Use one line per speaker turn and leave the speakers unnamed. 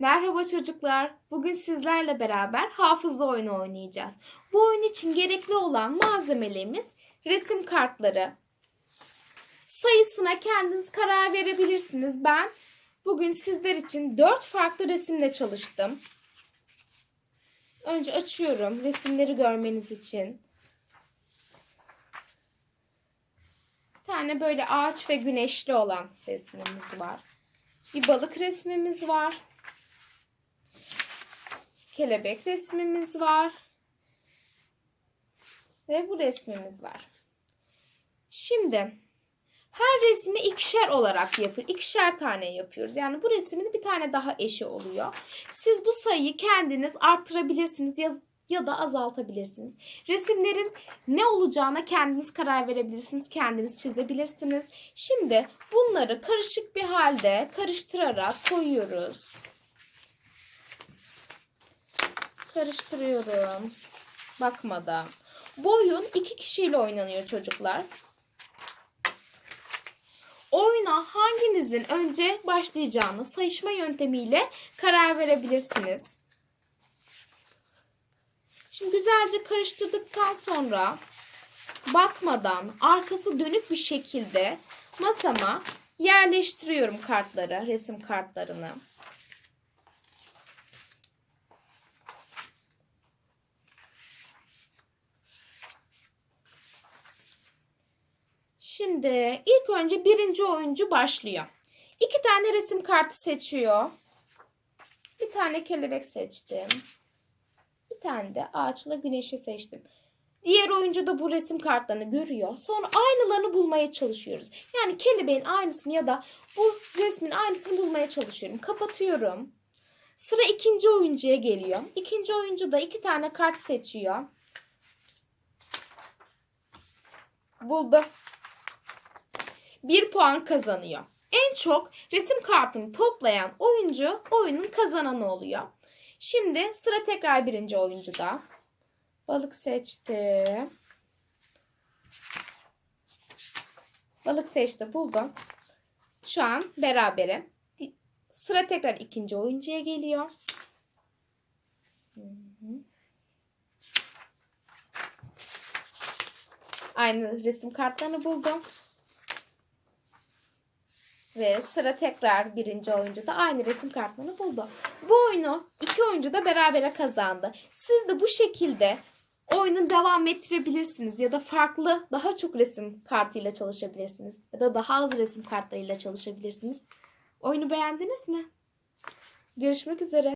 Merhaba çocuklar. Bugün sizlerle beraber hafıza oyunu oynayacağız. Bu oyun için gerekli olan malzemelerimiz resim kartları. Sayısına kendiniz karar verebilirsiniz. Ben bugün sizler için 4 farklı resimle çalıştım. Önce açıyorum resimleri görmeniz için. Bir tane böyle ağaç ve güneşli olan resmimiz var. Bir balık resmimiz var. Kelebek resmimiz var. Ve bu resmimiz var. Şimdi her resmi ikişer olarak yapıyor. İkişer tane yapıyoruz. Yani bu resmin bir tane daha eşi oluyor. Siz bu sayıyı kendiniz arttırabilirsiniz ya, ya da azaltabilirsiniz. Resimlerin ne olacağına kendiniz karar verebilirsiniz. Kendiniz çizebilirsiniz. Şimdi bunları karışık bir halde karıştırarak koyuyoruz. Karıştırıyorum. Bakmadan. Bu oyun iki kişiyle oynanıyor çocuklar. Oyuna hanginizin önce başlayacağını sayışma yöntemiyle karar verebilirsiniz. Şimdi güzelce karıştırdıktan sonra bakmadan arkası dönük bir şekilde masama yerleştiriyorum kartları, resim kartlarını. Şimdi ilk önce birinci oyuncu başlıyor. İki tane resim kartı seçiyor. Bir tane kelebek seçtim. Bir tane de ağaçla güneşi seçtim. Diğer oyuncu da bu resim kartlarını görüyor. Sonra aynılarını bulmaya çalışıyoruz. Yani kelebeğin aynısını ya da bu resmin aynısını bulmaya çalışıyorum. Kapatıyorum. Sıra ikinci oyuncuya geliyor. İkinci oyuncu da iki tane kart seçiyor. Buldu. Bir puan kazanıyor. En çok resim kartını toplayan oyuncu oyunun kazananı oluyor. Şimdi sıra tekrar birinci oyuncuda. Balık seçti. Balık seçti buldum. Şu an berabere. Sıra tekrar ikinci oyuncuya geliyor. Aynı resim kartlarını buldum. Ve sıra tekrar birinci oyuncu da aynı resim kartlarını buldu. Bu oyunu iki oyuncu da berabere kazandı. Siz de bu şekilde oyunu devam ettirebilirsiniz ya da farklı daha çok resim kartıyla çalışabilirsiniz ya da daha az resim kartlarıyla çalışabilirsiniz. Oyunu beğendiniz mi? Görüşmek üzere.